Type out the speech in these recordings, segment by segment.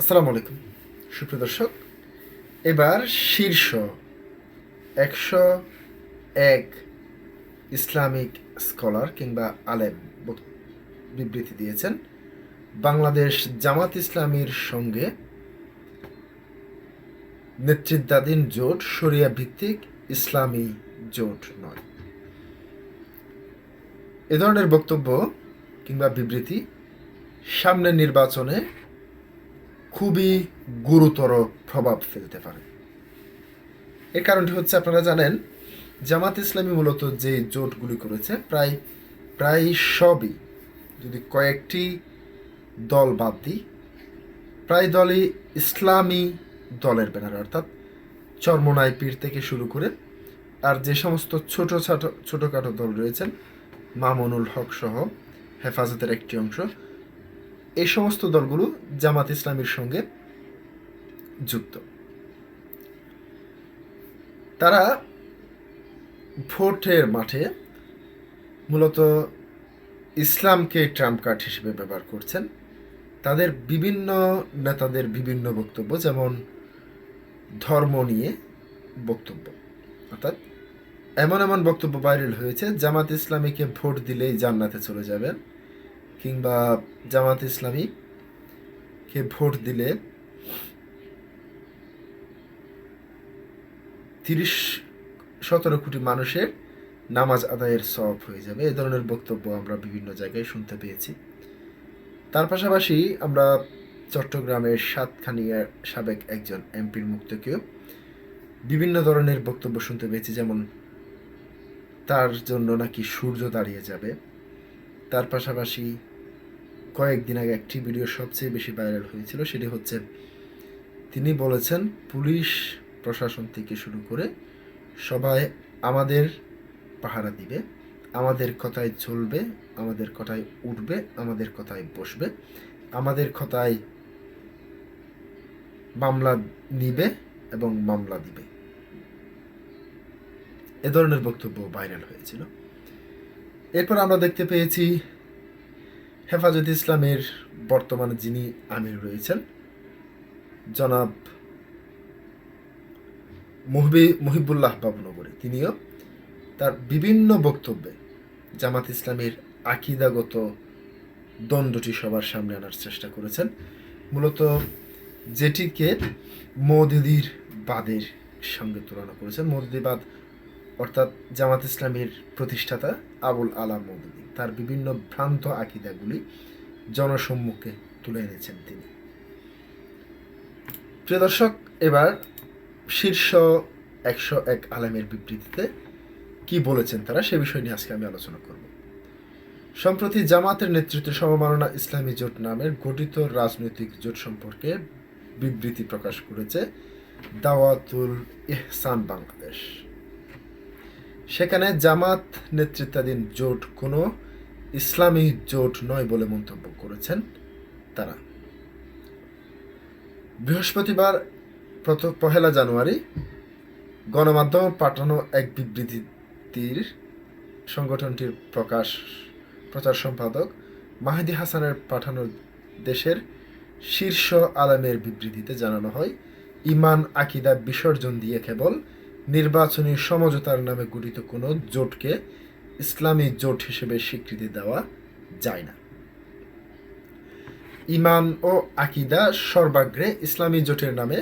আসসালামু আলাইকুম। সুপ্রিয় দর্শক, এবার শীর্ষ একশো এক ইসলামিক স্কলার কিংবা আলেম বিবৃতি দিয়েছেন বাংলাদেশ জামাত ইসলামীর সঙ্গে নেতৃত্বাধীন জোট শরিয়া ভিত্তিক ইসলামী জোট নয়। এ ধরনের বক্তব্য কিংবা বিবৃতি সামনের নির্বাচনে খুবই গুরুতর প্রভাব ফেলতে পারে। এর কারণটি হচ্ছে আপনারা জানেন, জামাত ইসলামী মূলত যে জোটগুলি করেছে, প্রায় প্রায় সবই যদি কয়েকটি দল বাদ দিই, প্রায় দলই ইসলামী দলের ব্যানার, অর্থাৎ চর্মনায় পীর থেকে শুরু করে আর যে সমস্ত ছোটো ছোট, ছোটোখাটো দল রয়েছেন, মামুনুল হক সহ হেফাজতের একটি অংশ এই সমস্ত দলগুলো জামাত ইসলামের সঙ্গে যুক্ত। তারা ভোটের মাঠে মূলত ইসলামকে ট্রাম্প কার্ড হিসেবে ব্যবহার করছেন। তাদের বিভিন্ন নেতাদের বিভিন্ন বক্তব্য, যেমন ধর্ম নিয়ে বক্তব্য। অর্থাৎ এমন এমন বক্তব্য ভাইরাল হয়েছে, জামাত ইসলামীকে ভোট দিলেই জান্নাতে চলে যাবেন। কিংবা জামাত ইসলামী কে ভোট দিলে তিরিশ, সতেরো কোটি মানুষের নামাজ আদায়ের সব হয়ে যাবে। এ ধরনের বক্তব্য আমরা বিভিন্ন জায়গায় শুনতে পেয়েছি। তার পাশাপাশি আমরা চট্টগ্রামের সাতখানিয়ার সাবেক একজন এমপির মুখ থেকেও বিভিন্ন ধরনের বক্তব্য শুনতে পেয়েছি, যেমন তার জন্য নাকি সূর্য দাঁড়িয়ে যাবে। তার পাশাপাশি কয়েকদিন আগে একটি ভিডিও সবচেয়ে বেশি ভাইরাল হয়েছিল, সেটি হচ্ছে তিনি বলেছেন, পুলিশ প্রশাসন থেকে শুরু করে সবাই আমাদের পাহারা দিবে, আমাদের কথায় চলবে, আমাদের কথায় উঠবে, আমাদের কথায় বসবে, আমাদের কথায় মামলা নিবে এবং মামলা দিবে। এ ধরনের বক্তব্য ভাইরাল হয়েছিল। এরপর আমরা দেখতে পেয়েছি হেফাজত ইসলামের বর্তমানে যিনি আমির রয়েছেন, জনাব মুহবি মুহিবুল্লাহ বাবুনগরী তিনিও তার বিভিন্ন বক্তব্যে জামাত ইসলামের আকিদাগত দ্বন্দ্বটি সবার সামনে আনার চেষ্টা করেছেন। মূলত যেটিকে মৌদুদির বাদের সঙ্গে তুলনা করেছেন। মৌদুদিবাদ অর্থাৎ জামাত ইসলামের প্রতিষ্ঠাতা আবুল আলাম মৌদুদি। তার বিভিন্ন ভ্রান্ত আকিদাগুলি জনসম্মুখে তুলে এনেছেন তিনি। প্রিয় দর্শক, এবার শীর্ষ একশো এক আলেমের বিবৃতিতে কি বলেছেন তারা সে বিষয় নিয়ে আজকে আমি আলোচনা করব। সম্প্রতি জামাতের নেতৃত্বে সমমাননা ইসলামী জোট নামের গঠিত রাজনৈতিক জোট সম্পর্কে বিবৃতি প্রকাশ করেছে দাওয়াতুল ইহসান বাংলাদেশ। সেখানে জামাত নেতৃত্বাধীন জোট কোনো ইসলামী জোট নয় বলে মন্তব্য করেছেন তারা। বৃহস্পতিবার পহেলা জানুয়ারি গণমাধ্যম পাঠানো এক বিবৃতির সংগঠনটির প্রকাশ, প্রচার সম্পাদক মাহিদি হাসানের পাঠানো দেশের শীর্ষ আলামের বিবৃতিতে জানানো হয়, ইমান, আকিদা, বিসর্জন দিয়ে কেবল নির্বাচনী সমঝোতার নামে গঠিত কোনো জোটকে ইসলামী জোট হিসেবে স্বীকৃতি দেওয়া যায় না। ইমান ও আকিদা সর্বাগ্রে ইসলামী জোটের নামে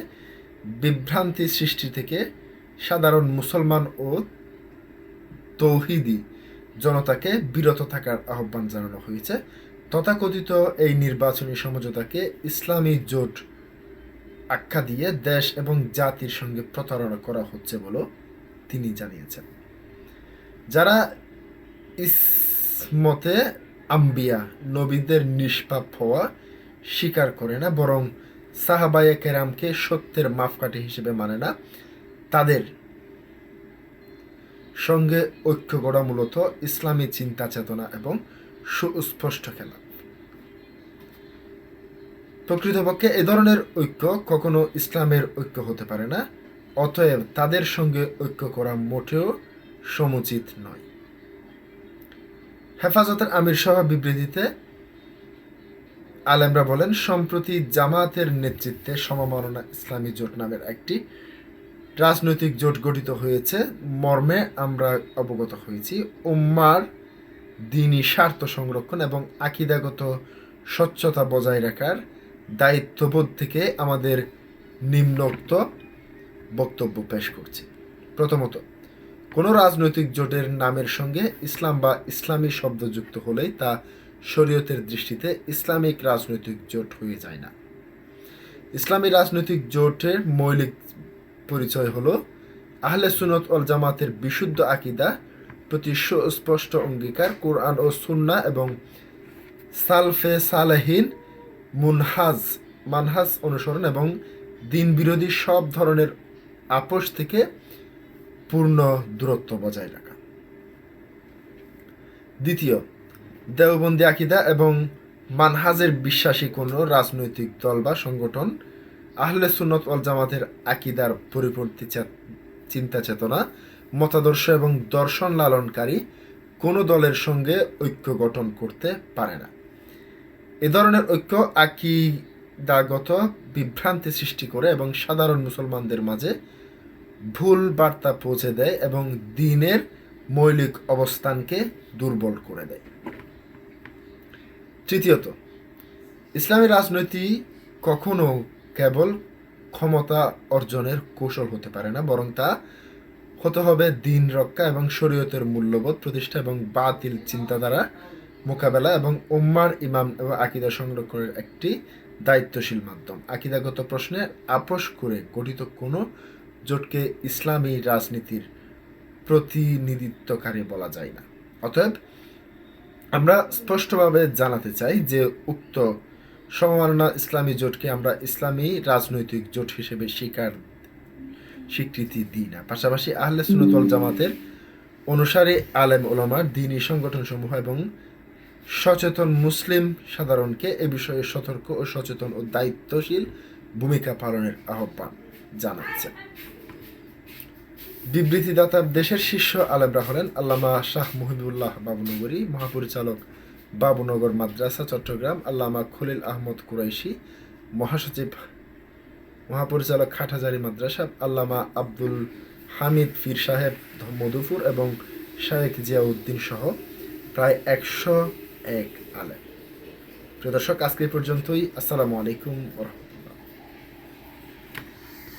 বিভ্রান্তি সৃষ্টি থেকে সাধারণ মুসলমান ও তৌহিদি জনতাকে বিরত থাকার আহ্বান জানানো হয়েছে। তথাকথিত এই নির্বাচনী সমঝোতাকে ইসলামী জোট আখ্যা দিয়ে দেশ এবং জাতির সঙ্গে প্রতারণা করা হচ্ছে বলেও তিনি জানিয়েছেন। যারা ইসমতে আম্বিয়া, নবীদের নিষ্পাপ হওয়া স্বীকার করে না, বরং সাহাবায়ে কেরামকে সত্যের মাপকাঠি হিসেবে মানে না, তাদের সঙ্গে ঐক্য গড়া মূলত ইসলামী চিন্তা চেতনা এবং সুস্পষ্ট খেলা। প্রকৃতপক্ষে এ ধরনের ঐক্য কখনো ইসলামের ঐক্য হতে পারে না, অতএব তাদের সঙ্গে ঐক্য করা মোটেও সমুচিত নয়। হেফাজতের আমির সহ বিবৃতিতে আলেমরা বলেন, সম্প্রতি জামাতের নেতৃত্বে সমমাননা ইসলামী জোট নামের একটি রাজনৈতিক জোট গঠিত হয়েছে। মর্মে আমরা অবগত হয়েছি, উম্মার দিনী স্বার্থ সংরক্ষণ এবং আকিদাগত স্বচ্ছতা বজায় রাখার দায়িত্ববোধ থেকে আমাদের নিম্নোক্ত বক্তব্য পেশ করছি। প্রথমত, কোনো রাজনৈতিক জোটের নামের সঙ্গে ইসলাম বা ইসলামী শব্দ যুক্ত হলেই তা শরীয়তের দৃষ্টিতে ইসলামিক রাজনৈতিক জোট হয়ে যায় না। ইসলামী রাজনৈতিক জোটের মৌলিক পরিচয় হলো আহলে সুনত অল জামাতের বিশুদ্ধ আকিদা, প্রতি সুস্পষ্ট অঙ্গীকার, কোরআন ও সুন্না এবং সালফে সালেহীন মুনহাজ, মানহাজ অনুসরণ এবং দিন বিরোধী সব ধরনের আপোষ থেকে পূর্ণ দূরত্ব বজায় রাখা। দ্বিতীয়, দেওবন্দি আকিদা এবং মানহাজের বিশ্বাসী কোনো রাজনৈতিক দল বা সংগঠন আহলে সুনত ওয়াল জামাতের আকিদার পরিপন্থী চিন্তা চেতনা, মতাদর্শ এবং দর্শন লালনকারী কোনো দলের সঙ্গে ঐক্য গঠন করতে পারে না। এ ধরনের ঐক্য আকিদাগত বিভ্রান্তি সৃষ্টি করে এবং সাধারণ মুসলমানদের মাঝে ভুল বার্তা পৌঁছে দেয় এবং দিনের মৌলিক অবস্থানকে দুর্বল করে দেয়। তৃতীয়ত, ইসলামী রাজনীতি কখনো কেবল ক্ষমতা অর্জনের কৌশল হতে পারে না, বরং তা হতে হবে দিন রক্ষা এবং শরীয়তের মূল্যবোধ প্রতিষ্ঠা এবং বাতিল চিন্তাধারা মোকাবেলা এবং উম্মার ইমাম এবং আকিদা সংরক্ষণের একটি দায়িত্বশীল মাধ্যম। আকিদাগত প্রশ্নে আপোষ করে গঠিত কোনো জোটকে ইসলামী রাজনীতির প্রতিনিধিত্বকারী বলা যায় না। অতএব, আমরা স্পষ্টভাবে জানাতে চাই যে উক্ত সমমাননা ইসলামী জোটকে আমরা ইসলামী রাজনৈতিক জোট হিসেবে স্বীকার, স্বীকৃতি দিই না। পাশাপাশি আহলে সুনতল জামাতের অনুসারী আলেম ওলামার দিনী সংগঠনসমূহ এবং সচেতন মুসলিম সাধারণকে এ বিষয়ে সতর্ক ও সচেতন ও দায়িত্বশীল ভূমিকা পালনের আহ্বান জানাচ্ছে বিবৃতিদাতা দেশের শীর্ষ আলেমরা হলেন আল্লামা শাহ মুহিবুল্লাহ বাবুনগরী, মহাপরিচালক বাবুনগর মাদ্রাসা, চট্টগ্রাম, আল্লামা খলিল আহমদ কুরাইশি, মহাসচিব, মহাপরিচালক খাটহাজারি মাদ্রাসা, আল্লামা আব্দুল হামিদ ফির সাহেব মধুপুর এবং শায়েখ জিয়াউদ্দিন সহ প্রায় একশো এক আলেম প্রিয় দর্শক আজকে পর্যন্তই। আসসালামু আলাইকুম ওরহমতুল্লাহ